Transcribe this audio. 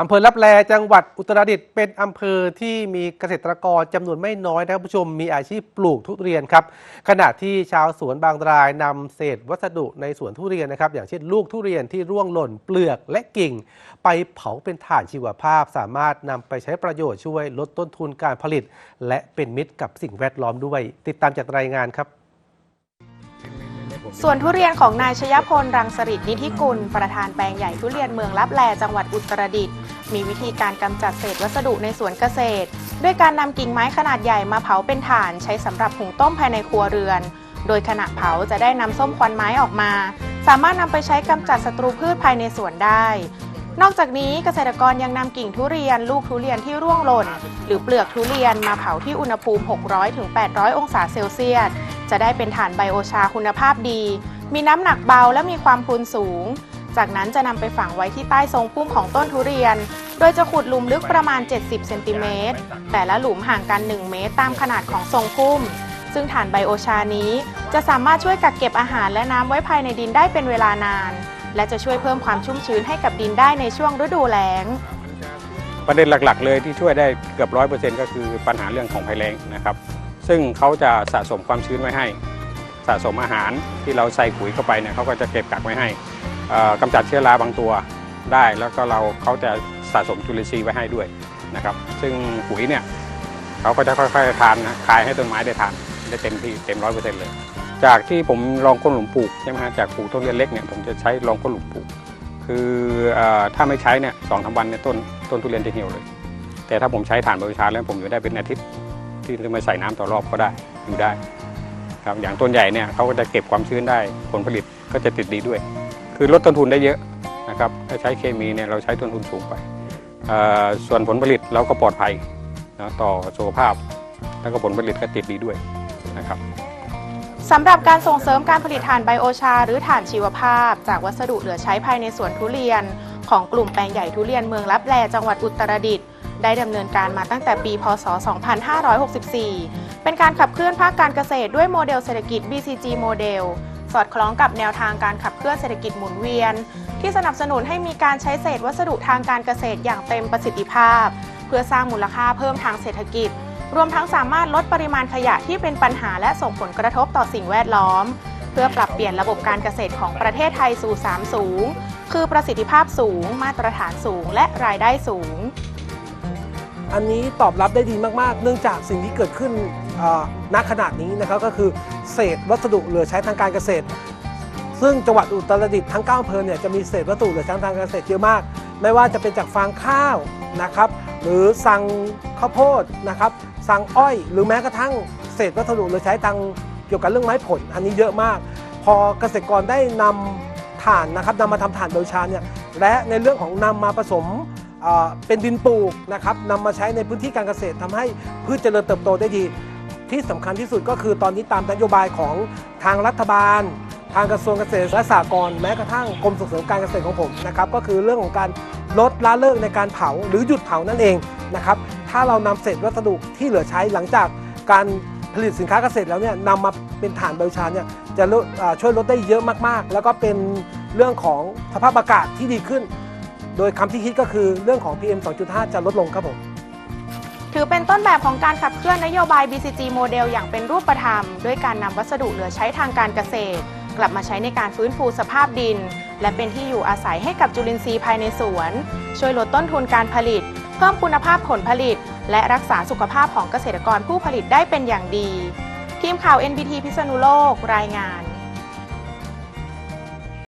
อำเภอลับแลจังหวัดอุตรดิตถ์เป็นอำเภอที่มีเกษตรกรจำนวนไม่น้อยนะครับผู้ชมมีอาชีพปลูกทุเรียนครับขณะที่ชาวสวนบางรายนำเศษวัสดุในสวนทุเรียนนะครับ อย่างเช่นลูกทุเรียนที่ร่วงหล่นเปลือกและกิ่ง ไปเผาเป็นถ่านชีวภาพ สามารถนำไปใช้ประโยชน์ช่วยลดต้นทุนการผลิต และเป็นมิตรกับสิ่งแวดล้อมด้วย ติดตามจากรายงานครับ ส่วนทุเรียนของนายชยพล รังสริตนิธิกุล ประธานแปลงใหญ่ทุเรียนเมืองลับแลจังหวัดอุตรดิตถ์มีวิธีการกำจัดเศษวัสดุในสวนเกษตร ด้วยการนำกิ่งไม้ขนาดใหญ่มาเผาเป็นถ่าน ใช้สำหรับหุงต้มภายในครัวเรือน โดยขณะเผาจะได้นำส้มควันไม้ออกมา สามารถนำไปใช้กำจัดศัตรูพืชภายในสวนได้ นอกจากนี้เกษตรกรยังนำกิ่งทุเรียน ลูกทุเรียนที่ร่วงหล่น หรือเปลือกทุเรียนมาเผาที่อุณหภูมิ 600-800 องศาเซลเซียส จะได้เป็นถ่านไบโอชาคุณภาพดี มีน้ำหนักเบาและมีความพรุนสูง จากนั้นจะนำไปฝังไว้ที่ใต้ทรงพุ่มของต้นทุเรียน โดยจะขุดหลุมลึกประมาณ 70เซนติเมตร แต่ละหลุมห่างกัน 1 เมตรตามขนาดของทรงพุ่ม ซึ่งฐานไบโอชานี้ จะสามารถช่วยกักเก็บอาหารและน้ำไว้ภายในดินได้เป็นเวลานาน และจะช่วยเพิ่มความชุ่มชื้นให้กับดินได้ในช่วงฤดูแล้งประเด็นหลัก ๆ เลยที่ช่วยได้เกือบร้อยเปอร์เซ็นต์ก็คือปัญหาเรื่องของภัยแล้งนะครับ ซึ่งเขาจะสะสมความชื้นไว้ให้ สะสมอาหารที่เราใส่ปุ๋ยเข้าไปเนี่ยเขาก็จะเก็บกักไว้ให้เอ่อกำจัดเชื้อราบางตัวได้ แล้วก็เราเขาจะสะสมจุลินทรีย์ไว้ให้ด้วยนะครับ ซึ่งปุ๋ยเนี่ยเขาก็จะค่อยๆทานนะคายให้ต้นไม้ได้ทานได้เต็มที่เต็มร้อยเปอร์เซ็นต์เลย จากที่ผมลองก้นหลุมปลูกใช่ไหมฮะจากปลูกต้นเล็กๆเนี่ยผมจะใช้ลองก้นหลุมปลูก คืออถ้าไม่ใช้เนี่ยสองสาวันเนี่ยต้นต้นทุเรียนจะเหี่ยวเลย แต่ถ้าผมใช้ถ่านบริชาแล้วผมอยู่ได้เป็นอาทิตย์ ที่จะมาใส่น้ำต่อรอบก็ได้อยู่ได้ครับอย่างต้นใหญ่เนี่ยเขาก็จะเก็บความชื้นได้ผลผลิตก็จะติดดีด้วย คือลดต้นทุนได้เยอะนะครับถ้าใช้เคมีเนี่ยเราใช้ต้นทุนสูงไป ส่วนผลผลิตเราก็ปลอดภัยนะต่อสุขภาพ แล้วก็ผลผลิตก็ติดดีด้วยนะครับสำหรับการส่งเสริมการผลิตถ่านไบโอชา หรือถ่านชีวภาพ จากวัสดุเหลือใช้ภายในสวนทุเรียน ของกลุ่มแปลงใหญ่ทุเรียนเมืองลับแลจังหวัดอุตรดิตถ์ ได้ดำเนินการมาตั้งแต่ปี พศ 2564 เป็นการขับเคลื่อนภาคการเกษตรด้วยโมเดลเศรษฐกิจ BCG โมเดล สอดคล้องกับแนวทางการขับเคลื่อนเศรษฐกิจหมุนเวียน ที่สนับสนุนให้มีการใช้เศษวัสดุทางการเกษตรอย่างเต็มประสิทธิภาพ เพื่อสร้างมูลค่าเพิ่มทางเศรษฐกิจ รวมทั้งสามารถลดปริมาณขยะที่เป็นปัญหาและส่งผลกระทบต่อสิ่งแวดล้อม เพื่อปรับเปลี่ยนระบบการเกษตรของประเทศไทยสู่3สูงคือประสิทธิภาพสูง มาตรฐานสูง และรายได้สูง อันนี้ตอบรับได้ดีมากๆ เนื่องจากสิ่งที่เกิดขึ้นณขนาดนี้นะครับก็คือเศษวัสดุเหลือใช้ทางการเกษตร ซึ่งจังหวัดอุตรดิตถ์ทั้ง9อำเภอเนี่ยจะมีเศษวัสดุเหลือใช้ทางการเกษตรเยอะมาก ไม่ว่าจะเป็นจากฟางข้าวนะครับ หรือสั่งข้าวโพดนะครับสั่งอ้อย หรือแม้กระทั่งเศษวัสดุเหลือใช้ทางเกี่ยวกับเรื่องไม้ผล อันนี้เยอะมาก พอเกษตรกรได้นำถ่านนะครับนำมาทำถ่านโดยชาเนี่ยและในเรื่องของนำมาผสม เป็นดินปลูกนะครับนำมาใช้ในพื้นที่การเกษตรทำให้พืชเจริญเติบโตได้ดี ที่สำคัญที่สุดก็คือตอนนี้ตามนโยบายของทางรัฐบาล ทางกระทรวงเกษตรและสหกรณ์แม้กระทั่งกรมส่งเสริมการเกษตรของผมนะครับก็คือเรื่องของการลดละเลิกในการเผาหรือหยุดเผานั่นเองนะครับถ้าเรานำเศษวัสดุที่เหลือใช้หลังจากการผลิตสินค้าเกษตรแล้วเนี่ยนำมาเป็นถ่านไบชาเนี่ยจะช่วยลดได้เยอะมากๆ แล้วก็เป็นเรื่องของสภาพอากาศที่ดีขึ้น โดยคำที่คิดก็คือเรื่องของ PM 2.5 จะลดลงครับผม ถือเป็นต้นแบบของการขับเคลื่อนนโยบาย BCG โมเดลอย่างเป็นรูปธรรม ด้วยการนำวัสดุเหลือใช้ทางการเกษตร กลับมาใช้ในการฟื้นฟูสภาพดิน และเป็นที่อยู่อาศัยให้กับจุลินทรีย์ภายในสวน ช่วยลดต้นทุนการผลิต เพิ่มคุณภาพผลผลิต และรักษาสุขภาพของเกษตรกรผู้ผลิตได้เป็นอย่างดี ทีมข่าว NBT พิษณุโลก รายงาน